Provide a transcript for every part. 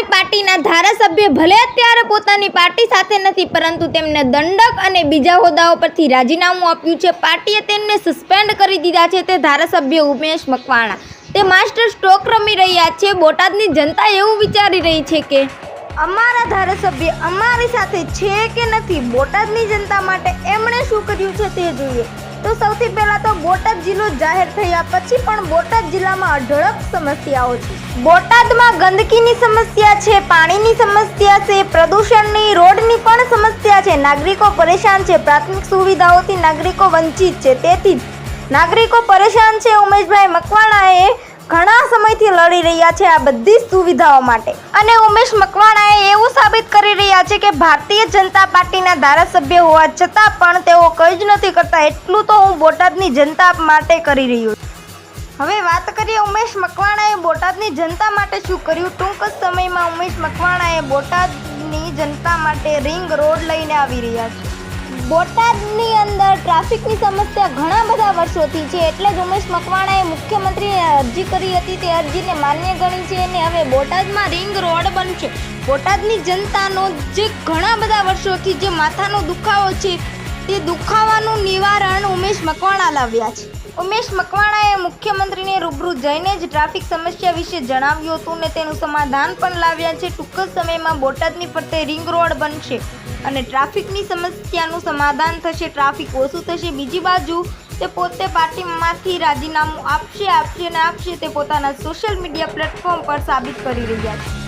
આદમી પાર્ટીના ધારાસભ્ય ભલે અત્યારે પોતાની પાર્ટી સાથે નથી, પરંતુ તેમને દંડક અને બીજા હોદ્દાઓ પરથી રાજીનામું આપ્યું છે. પાર્ટીએ તેમને સસ્પેન્ડ કરી દીધા છે તે ધારાસભ્ય ઉમેશ મકવાણા. તે માસ્ટર સ્ટ્રોક રમી રહ્યા છે. બોટાદની જનતા એવું વિચારી રહી છે કે અમારા ધારાસભ્ય અમારી સાથે છે કે નથી, બોટાદની જનતા માટે એમણે શું કર્યું છે તે જોઈએ. તો સૌથી પહેલાં તો બોટાદ જિલ્લો જાહેર થયા પછી પણ બોટાદ જિલ્લામાં અઢળક સમસ્યાઓ છે. બોટાદમાં ગંદકીની સમસ્યા છે, પાણીની સમસ્યા છે, પ્રદૂષણની, રોડની પણ સમસ્યા છે. નાગરિકો પરેશાન છે, પ્રાથમિક સુવિધાઓથી નાગરિકો વંચિત છે. તેથી જ નાગરિકો પરેશાન છે, ઉમેશભાઈ મકવાણાએ ઘણા સમયથી લડી રહ્યા છે આ બધી જ સુવિધાઓ માટે. અને ઉમેશ મકવાણાએ એવું સાબિત કરી રહ્યા છે કે ભારતીય જનતા પાર્ટીના ધારાસભ્ય હોવા છતાં પણ તેઓ કંઈ જ નથી કરતા. એટલું તો હું બોટાદની જનતા માટે કરી રહ્યો છું. હવે વાત કરીએ ઉમેશ મકવાણાએ બોટાદની જનતા માટે શું કર્યું? ટૂંક સમયમાં ઉમેશ મકવાણાએ બોટાદની જનતા માટે રિંગ રોડ લઈને આવી રહ્યા છે. બોટાદની અંદર ટ્રાફિકની સમસ્યા ઘણા બધા વર્ષોથી છે, એટલે જ ઉમેશ મકવાણાએ મુખ્યમંત્રીને અરજી કરી હતી. તે અરજીને માન્ય ગણી છે અને હવે બોટાદમાં રિંગ રોડ બનશે. બોટાદની જનતાનો જે ઘણા બધા વર્ષોથી જે માથાનો દુખાવો છે તે દુખાવાનું નિવારણ ઉમેશ મકવાણા લાવ્યા છે. ઉમેશ મકવાણાએ મુખ્યમંત્રીને રૂબરૂ જઈને જ ટ્રાફિક સમસ્યા વિશે જણાવ્યું હતું ને તેનું સમાધાન પણ લાવ્યા છે. ટૂંક જ સમયમાં બોટાદની ફરતે રિંગ રોડ બનશે અને ટ્રાફિકની સમસ્યાનું સમાધાન થશે. ટ્રાફિક ઓછું થશે. બીજી બાજુ તે પોતે પાર્ટીમાંથી રાજીનામું આપશે આપશે અને આપશે તે પોતાના સોશિયલ મીડિયા પ્લેટફોર્મ પર સાબિત કરી રહ્યા છે.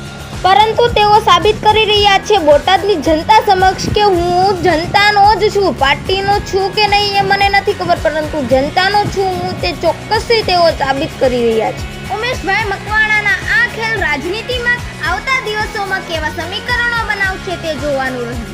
પરંતુ તેઓ સાબિત કરી રહ્યા છે, બોટાદની જનતા સમક્ષ કે હું જનતાનો જ છું, પાર્ટીનો છું કે નહીં એ મને નથી ખબર, પરંતુ જનતાનો છું હું તે ચોક્કસથી તેઓ સાબિત કરી રહ્યા છે. ઉમેશભાઈ મકવાણાના આ ખેલ રાજનીતિમાં આવતા દિવસોમાં કેવા સમીકરણો બનાવશે તે જોવાનું રહ્યું.